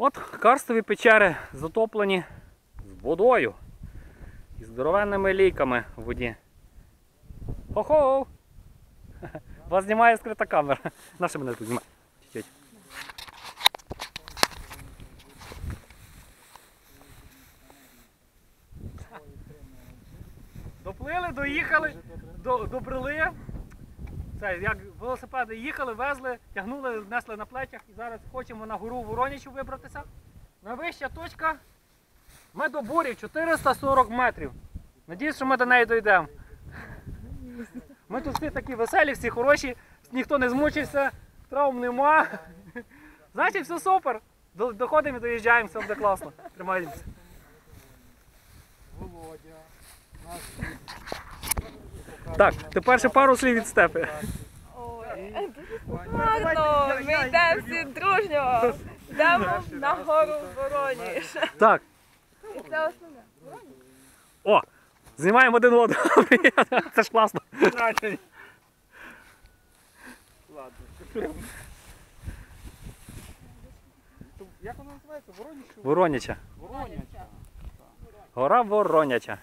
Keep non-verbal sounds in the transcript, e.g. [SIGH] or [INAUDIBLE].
От карстові печери затоплені з водою і здоровенними лійками в воді. Хо-хо! [LAUGHS] Вас знімає скрита камера. Наша мене тут знімає. Доплили, доїхали, до, добрели. Це як велосипеди їхали, везли, тягнули, несли на плечах і зараз хочемо на гору Воронічу вибратися. Найвища точка медоборів 440 метрів. Надіюсь, що ми до неї дійдемо. Ми тут всі такі веселі, всі хороші, ніхто не змучився, травм нема. Значить, все супер. Доходимо і доїжджаємо, все буде класно. Тримаємося. Володя. Наш Так, тепер ще пару слів від степи. Гарно, ми йдемо всі дружньо. Йдемо на гору Вороніж. Так, І це основне. о, знімаємо один одного. [LAUGHS] Це ж класно. Ладно. Як воно називається? Воронічу? Вороняча. Вороняча. Гора Вороняча.